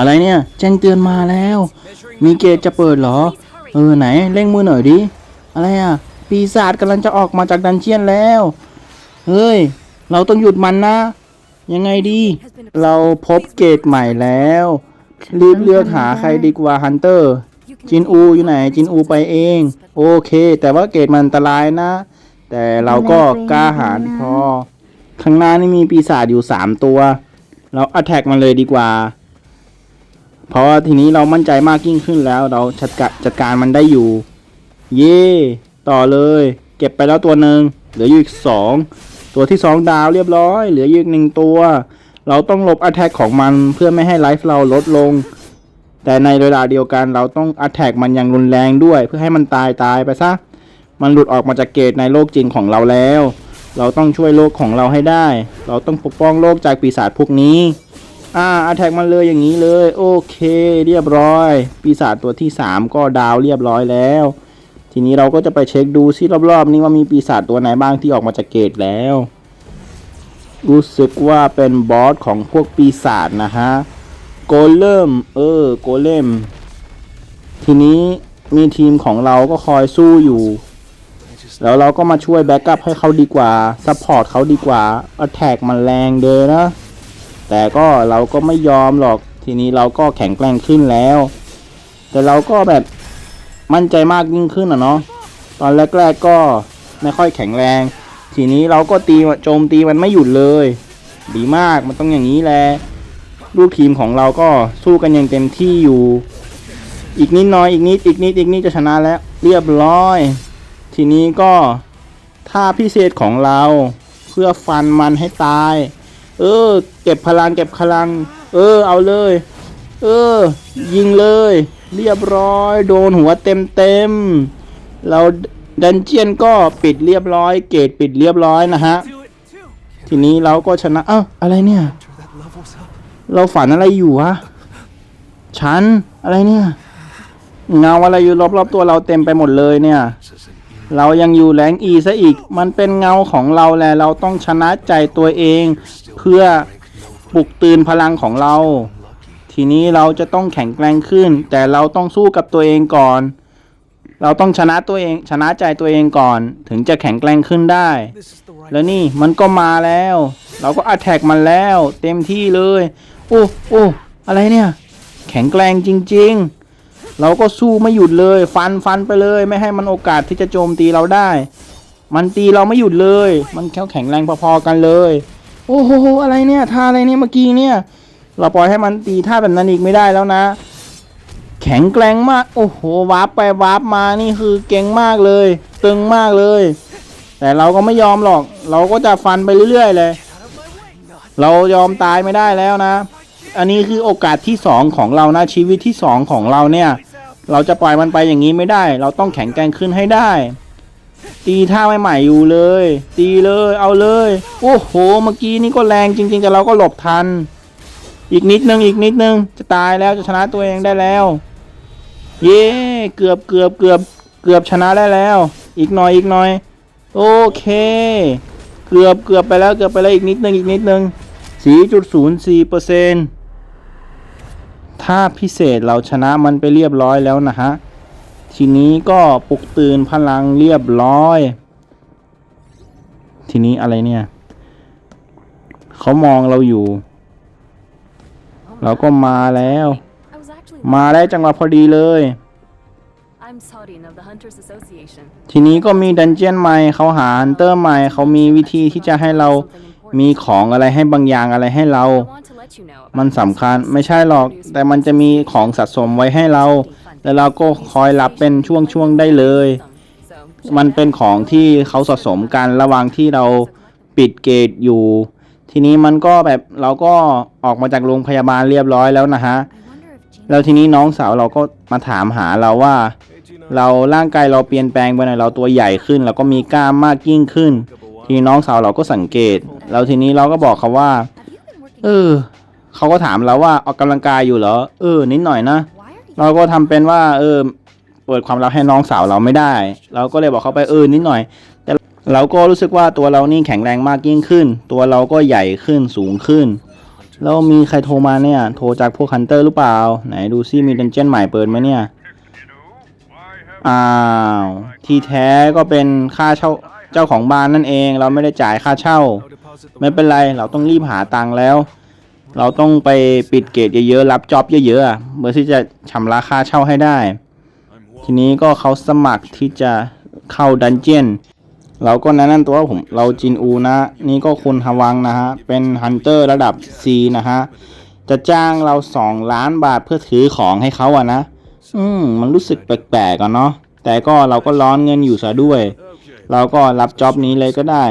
อะไรเนี่ย แจ้งเตือนมาแล้ว มีเกตจะเปิดเหรอ เออไหนเร่งมือหน่อยดิ อะไรอะ ปีศาจกำลังจะออกมาจากดันเจียนแล้ว เฮ้ย เราต้องหยุดมันนะ ยังไงดี เราพบเกตใหม่แล้ว รีบเลือกหาใครดีกว่าฮันเตอร์ จินอูอยู่ไหน จินอูไปเอง โอเค แต่ว่าเกตมันอันตรายนะ แต่เราก็กล้าหาญพอ ข้างหน้านี่มีปีศาจอยู่สามตัว เราอั t แทกมันเลยดีกว่า เพราะว่าทีนี้เรามั่นใจมากยิ่งขึ้นแล้ว เราจัดกจัดการมันได้อยู่ เย่ต่อเลย เก็บไปแล้วตัวหนึ่งเหลืออยู่อีกสองตัวที่สองดาวเรียบร้อย เหลืออยู่อีกหนึ่งตัว เราต้องหลบอั t แทกของมันเพื่อไม่ให้ไลฟ์เราลดลง แต่ในเวลาเดียวกันเราต้องอั t แทกมันอย่างรุนแรงด้วย เพื่อให้มันตายตายไปซะมันหลุดออกมาจากเกตในโลกจริงของเราแล้ว เราต้องช่วยโลกของเราให้ได้ เราต้องปกป้องโลกจากปีศาจพวกนี้ อ่าอัแทกมันเลยอย่างนี้เลย โอเค เรียบร้อย ปีศาจตัวที่ 3 ก็ดาวเรียบร้อยแล้ว ทีนี้เราก็จะไปเช็คดูซิรอบๆ นี้ว่ามีปีศาจตัวไหนบ้างที่ออกมาจากเกตแล้ว รู้สึกว่าเป็นบอสของพวกปีศาจนะฮะ โกเลม เออ โกเลม ทีนี้มีทีมของเราก็คอยสู้อยู่แล้วเราก็มาช่วยแบ็กอัพให้เขาดีกว่าซัพพอร์ตเขาดีกว่าอ t แทกมันแรงเด้อนะ แต่ก็เราก็ไม่ยอมหรอกทีนี้เราก็แข็งแกร่งขึ้นแล้ว แต่เราก็แบบมั่นใจมากยิ่งขึ้นอะเนาะตอนแรกๆก็ไม่ค่อยแข็งแรง ทีนี้เราก็ตีโจมตีมันไม่หยุดเลย ดีมากมันต้องอย่างนี้แหละลูกทีมของเราก็สู้กันอย่างเต็มที่อยู่ อีกนิดน้อยอีกนิดอีกนิดอีกนิดจะชนะแล้ว เรียบร้อย ทีนี้ก็ท่าพิเศษของเราเพื่อฟันมันให้ตาย เออ เก็บพลังเก็บพลัง เออ เอาเลย เออ ยิงเลย เรียบร้อย โดนหัวเต็มเต็มเราดันเจียนก็ปิดเรียบร้อย เกตปิดเรียบร้อยนะฮะ ทีนี้เราก็ชนะเอ้าอะไรเนี่ย เราฝันอะไรอยู่วะฉันอะไรเนี่ยเงาอะไรอยู่รอบๆตัวเราเต็มไปหมดเลยเนี่ย เรายังอยู่แรงอีซะอีก มันเป็นเงาของเราแหละ เราต้องชนะใจตัวเอง เพื่อปลุกตื่นพลังของเรา ทีนี้เราจะต้องแข็งแกร่งขึ้น แต่เราต้องสู้กับตัวเองก่อน เราต้องชนะตัวเองชนะใจตัวเองก่อน ถึงจะแข็งแกร่งขึ้นได้ แล้วนี่มันก็มาแล้ว เราก็อัดแท็กมันแล้ว เต็มที่เลยโอ้โอ้อะไรเนี่ย แข็งแกร่งจริง ๆเราก็สู้ไม่หยุดเลย ฟันฟันไปเลย ไม่ให้มันโอกาสที่จะโจมตีเราได้ มันตีเราไม่หยุดเลย มันแข็งแข็งแรงพอๆกันเลย โอ้โหอะไรเนี่ยท่าอะไรเนี่ยเมื่อกี้เนี่ย เราปล่อยให้มันตีท่าแบบนั้นอีกไม่ได้แล้วนะ แข็งแกร่งมาก โอ้โหวาร์ปไปวาร์ปมานี่คือเก่งมากเลย ตึงมากเลย แต่เราก็ไม่ยอมหรอก เราก็จะฟันไปเรื่อย ๆ เลย เรายอมตายไม่ได้แล้วนะ อันนี้คือโอกาสที่สองของเรานะชีวิตที่สองของเราเนี่ย เราจะปล่อยมันไปอย่างนี้ไม่ได้ เราต้องแข็งแกร่งขึ้นให้ได้ ตีท่าใหม่ๆอยู่เลย ตีเลยเอาเลย โอ้โห เมื่อกี้นี่ก็แรงจริง ๆ แต่เราก็หลบทัน อีกนิดนึงอีกนิดนึง จะตายแล้วจะชนะตัวเองได้แล้ว เย้เกือบเกือบเกือบเกือบชนะได้แล้ว อีกหน่อยอีกหน่อย โอเค เกือบเกือบไปแล้วเกือบไปแล้วอีกนิดนึงอีกนิดนึงสี่จุดศูนย์สี่เปอร์เซ็นถ้าพิเศษเราชนะมันไปเรียบร้อยแล้วนะฮะ ทีนี้ก็ปลุกตื่นพลังเรียบร้อย ทีนี้อะไรเนี่ย เขามองเราอยู่ เราก็มาแล้ว มาได้จังหวะพอดีเลย ทีนี้ก็มีดันเจียนใหม่เขาหาฮันเตอร์ใหม่เขามีวิธีที่จะให้เรามีของอะไรให้บางอย่างอะไรให้เรา มันสำคัญไม่ใช่หรอก แต่มันจะมีของสะสมไว้ให้เรา แล้วเราก็คอยรับเป็นช่วงๆได้เลย มันเป็นของที่เขาสะสมกันระหว่างที่เราปิดเกตอยู่ ทีนี้มันก็แบบเราก็ออกมาจากโรงพยาบาลเรียบร้อยแล้วนะฮะแล้วทีนี้น้องสาวเราก็มาถามหาเราว่า เราร่างกายเราเปลี่ยนแปลงไปหน่อยเราตัวใหญ่ขึ้นแล้วก็มีกล้ามมากยิ่งขึ้น ทีนี้น้องสาวเราก็สังเกต แล้วทีนี้เราก็บอกเขาว่า เออเขาก็ถามเราว่าออกกำลังกายอยู่เหรอ เออ นิดหน่อยนะ เราก็ทำเป็นว่า เออ เปิดความลับให้น้องสาวเราไม่ได้ เราก็เลยบอกเขาไปเออนิดหน่อย แต่เราก็รู้สึกว่าตัวเรานี่แข็งแรงมากยิ่งขึ้น ตัวเราก็ใหญ่ขึ้นสูงขึ้น แล้วมีใครโทรมาเนี่ย โทรจากพวกฮันเตอร์หรือเปล่า ไหนดูซิมีดันเจียนใหม่เปิดไหมเนี่ย อ้าว ที่แท้ก็เป็นค่าเช่าเจ้าของบ้านนั่นเอง เราไม่ได้จ่ายค่าเช่า ไม่เป็นไร เราต้องรีบหาตังค์แล้ว เราต้องไปปิดเกตเยอะๆ รับจ็อบเยอะๆเพื่อที่จะชำระค่าเช่าให้ได้ ทีนี้ก็เขาสมัครที่จะเข้าดันเจียน เราก็แนะนำตัวว่าผมเราจินอูนะ นี่ก็คุณฮวังนะฮะ เป็นฮันเตอร์ระดับ C นะฮะ จะจ้างเราสองล้านบาทเพื่อถือของให้เขาอะนะ อืม มันรู้สึกแปลกๆกันเนาะ แต่ก็เราก็ร้อนเงินอยู่ซะด้วย เราก็รับจ็อบนี้เลยก็ได้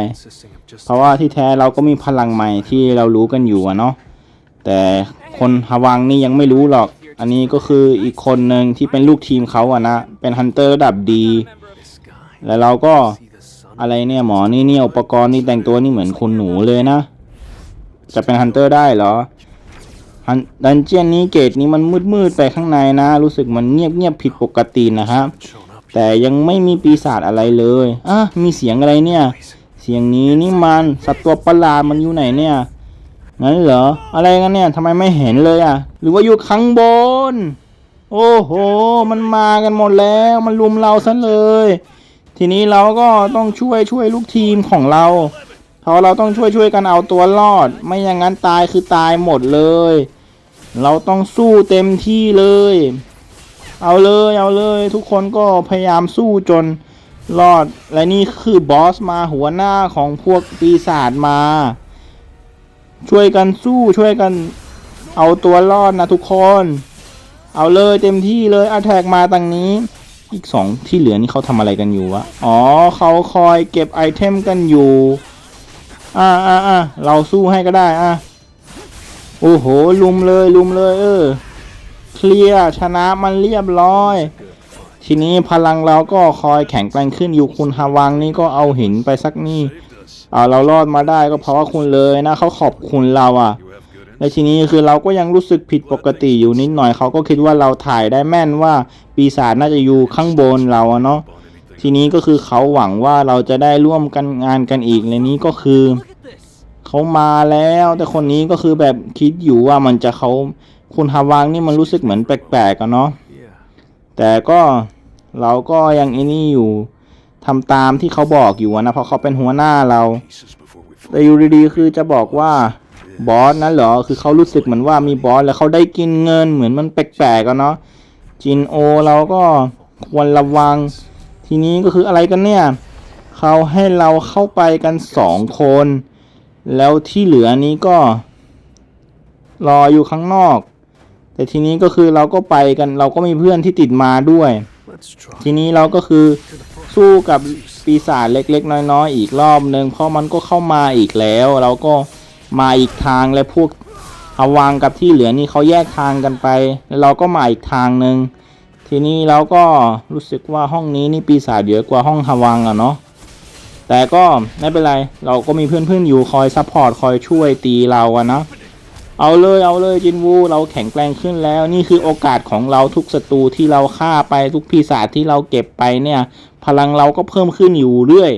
เพราะว่าที่แท้เราก็มีพลังใหม่ที่เรารู้กันอยู่อะเนาะ แต่คนฮวังนี่ยังไม่รู้หรอก อันนี้ก็คืออีกคนหนึ่งที่เป็นลูกทีมเขาอะนะ เป็นฮันเตอร์ระดับดี แล้วเราก็อะไรเนี่ยหมอนี่เนี่ยอุปกรณ์นี่แต่งตัวนี่เหมือนคนหนูเลยนะ จะเป็นฮันเตอร์ได้เหรอฮันดันเจียนนี้เกตนี้มันมืดๆไปข้างในนะ รู้สึกมันเงียบๆผิดปกตินะครับ แต่ยังไม่มีปีศาจอะไรเลยอะมีเสียงอะไรเนี่ย เสียงนี้นี่มันสัตว์ตัวประหลาดมันอยู่ไหนเนี่ย งั้นเหรอ อะไรกันเนี่ยทำไมไม่เห็นเลยอะ หรือว่าอยู่ข้างบน โอ้โห มันมากันหมดแล้ว มันลุมเราซะเลย ทีนี้เราก็ต้องช่วยช่วยลูกทีมของเราเพราะเราต้องช่วยช่วยกันเอาตัวรอด ไม่อย่างนั้นตายคือตายหมดเลย เราต้องสู้เต็มที่เลย เอาเลยเอาเลย ทุกคนก็พยายามสู้จนรอด และนี่คือบอสมาหัวหน้าของพวกปีศาจมา ช่วยกันสู้ช่วยกัน เอาตัวรอดนะทุกคน เอาเลยเต็มที่เลยอาแทกมาตังนี้ อีกสองที่เหลือนี่เขาทำอะไรกันอยู่วะอ๋อเขาคอยเก็บไอเทมกันอยู่ อ่าอ่าอ่าเราสู้ให้ก็ได้อะโอ้โหลุมเลยลุมเลยเออเคลียชนะมันเรียบร้อย ทีนี้พลังเราก็คอยแข็งแกร่งขึ้นอยู่คุณฮาวังนี่ก็เอาหินไปสักนี่ เรารอดมาได้ก็เพราะว่าคุณเลยนะเขาขอบคุณเราอะและทีนี้คือเราก็ยังรู้สึกผิดปกติอยู่นิดหน่อยเขาก็คิดว่าเราถ่ายได้แม่นว่าปีศาจน่าจะอยู่ข้างบนเราเนาะทีนี้ก็คือเขาหวังว่าเราจะได้ร่วมกันงานกันอีกในนี้ก็คือเขามาแล้ว แต่คนนี้ก็คือแบบคิดอยู่ว่ามันจะเขาคุณฮาวางนี่มันรู้สึกเหมือนแปลกๆกันเนาะแต่ก็เราก็ยังไอ้นี่อยู่ ทำตามที่เขาบอกอยู่อะนะ เพราะเขาเป็นหัวหน้าเราแต่อยู่ดีๆคือจะบอกว่าบอสนั่นเหรอ คือเขารู้สึกเหมือนว่ามีบอสแล้วเขาได้กินเงินเหมือนมันแปลกๆกันเนาะจินโอเราก็ควรระวัง ทีนี้ก็คืออะไรกันเนี่ยเขาให้เราเข้าไปกันสองคน แล้วที่เหลือนี้ก็ รออยู่ข้างนอก แต่ทีนี้ก็คือเราก็ไปกัน เราก็มีเพื่อนที่ติดมาด้วย ทีนี้เราก็คือ สู้กับปีศาจเล็กๆ น้อยๆ อีกรอบหนึ่งเพราะมันก็เข้ามาอีกแล้ว เราก็มาอีกทางและพวกฮาวางกับที่เหลือนี่เขาแยกทางกันไป แล้วเราก็มาอีกทางหนึ่งทีนี้เราก็รู้สึกว่าห้องนี้นี่ปีศาจเยอะกว่าห้องฮวางอะเนาะแต่ก็ไม่เป็นไร เราก็มีเพื่อนๆอยู่คอยซัพพอร์ตคอยช่วยตีเราอะนะเอาเลยเอาเลยจินวูเราแข็งแกร่งขึ้นแล้ว นี่คือโอกาสของเราทุกศัตรูที่เราฆ่าไปทุกปีศาจที่เราเก็บไปเนี่ย พลังเราก็เพิ่มขึ้นอยู่เรื่อย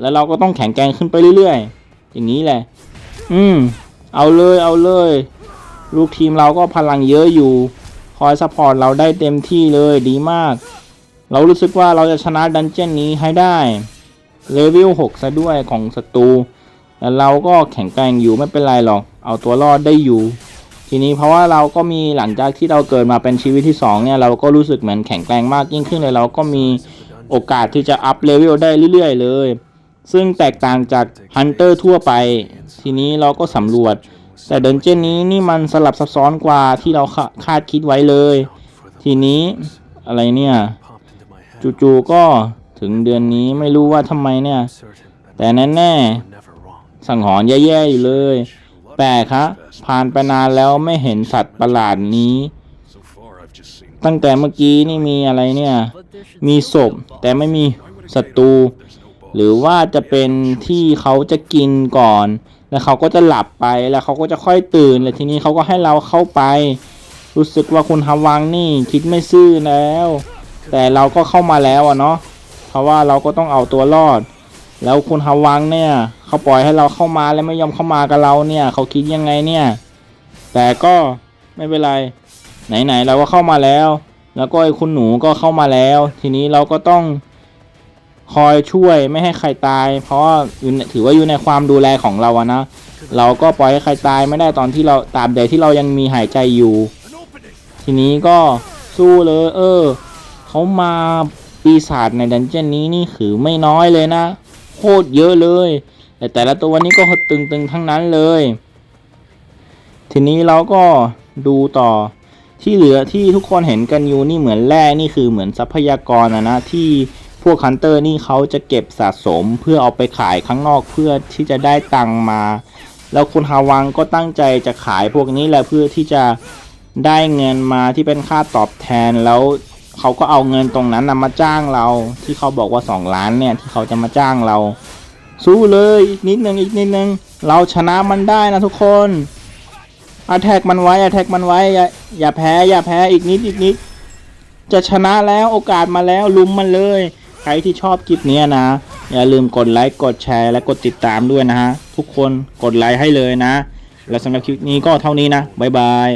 แล้วเราก็ต้องแข็งแกร่งขึ้นไปเรื่อยๆ อย่างนี้แหละ อืม เอาเลยเอาเลย ลูกทีมเราก็พลังเยอะอยู่ คอยซัพพอร์ตเราได้เต็มที่เลยดีมาก เรารู้สึกว่าเราจะชนะดันเจี้ยนนี้ให้ได้ เลเวล6ซะด้วยของศัตรู แล้วเราก็แข็งแกร่งอยู่ไม่เป็นไรหรอก เอาตัวรอดได้อยู่ทีนี้เพราะว่าเราก็มีหลังจากที่เราเกิดมาเป็นชีวิตที่สองเนี่ย เราก็รู้สึกเหมือนแข็งแกร่งมากยิ่งขึ้นเลย เราก็มี โอกาสที่จะอัพเลเวลได้เรื่อยๆเลย ซึ่งแตกต่างจากฮันเตอร์ทั่วไป ทีนี้เราก็สำรวจ แต่เดินเจนนี้นี่มันสลับซับซ้อนกว่าที่เราคาคาดคิดไว้เลย ทีนี้อะไรเนี่ยจู่ๆก็ถึงเดือนนี้ไม่รู้ว่าทำไมเนี่ย แต่แน่ๆสังหรณ์แย่ๆอยู่เลย แปลกคะผ่านไปนานแล้วไม่เห็นสัตว์ประหลาดนี้ ตั้งแต่เมื่อกี้นี่มีอะไรเนี่ย มีศพแต่ไม่มีศัตรู หรือว่าจะเป็นที่เขาจะกินก่อน แล้วเขาก็จะหลับไปแล้วเขาก็จะค่อยตื่น แล้วทีนี้เขาก็ให้เราเข้าไป รู้สึกว่าคุณฮาวังนี่คิดไม่ซื่อแล้ว แต่เราก็เข้ามาแล้วอะเนาะเพราะว่าเราก็ต้องเอาตัวรอด แล้วคุณฮาวังเนี่ยเขาปล่อยให้เราเข้ามาแล้วไม่ยอมเข้ามากับเราเนี่ย เขาคิดยังไงเนี่ย แต่ก็ไม่เป็นไร ไหนๆเราก็เข้ามาแล้ว แล้วก็ไอ้คุณหนูก็เข้ามาแล้ว ทีนี้เราก็ต้องคอยช่วยไม่ให้ใครตาย เพราะว่าอยู่ถือว่าอยู่ในความดูแลของเราอะนะ เราก็ปล่อยให้ใครตายไม่ได้ตอนที่เราตามใดที่เรายังมีหายใจอยู่ ทีนี้ก็สู้เลย เออเขามาปีศาจในดันเจี้ยนนี้นี่คือไม่น้อยเลยนะโคตรเยอะเลย แต่แต่ละตัวนี้ก็ตึงๆทั้งนั้นเลย ทีนี้เราก็ดูต่อ ที่เหลือที่ทุกคนเห็นกันอยู่นี่เหมือนแร่นี่คือเหมือนทรัพยากรนะนะที่พวกฮันเตอร์นี่เขาจะเก็บสะสมเพื่อเอาไปขายข้างนอกเพื่อที่จะได้ตังมา แล้วคุณฮาวังก็ตั้งใจจะขายพวกนี้แหละเพื่อที่จะได้เงินมาที่เป็นค่าตอบแทนแล้วเขาก็เอาเงินตรงนั้นนะมาจ้างเรา ที่เขาบอกว่า 2 ล้านเนี่ยที่เขาจะมาจ้างเรา สู้เลยนิดนึงอีกนิดนึงเราชนะมันได้นะทุกคน อาแทกมันไว้อาแทกมันไว้อย่าอย่าแพ้อย่าแพ้อีกนิดอีกนิด จะชนะแล้วโอกาสมาแล้วลุมมันเลย ใครที่ชอบคลิปนี้นะ อย่าลืมกดไลค์กดแชร์และกดติดตามด้วยนะฮะ ทุกคนกดไลค์ให้เลยนะ แล้วสำหรับคลิปนี้ก็เท่านี้นะบ๊ายบาย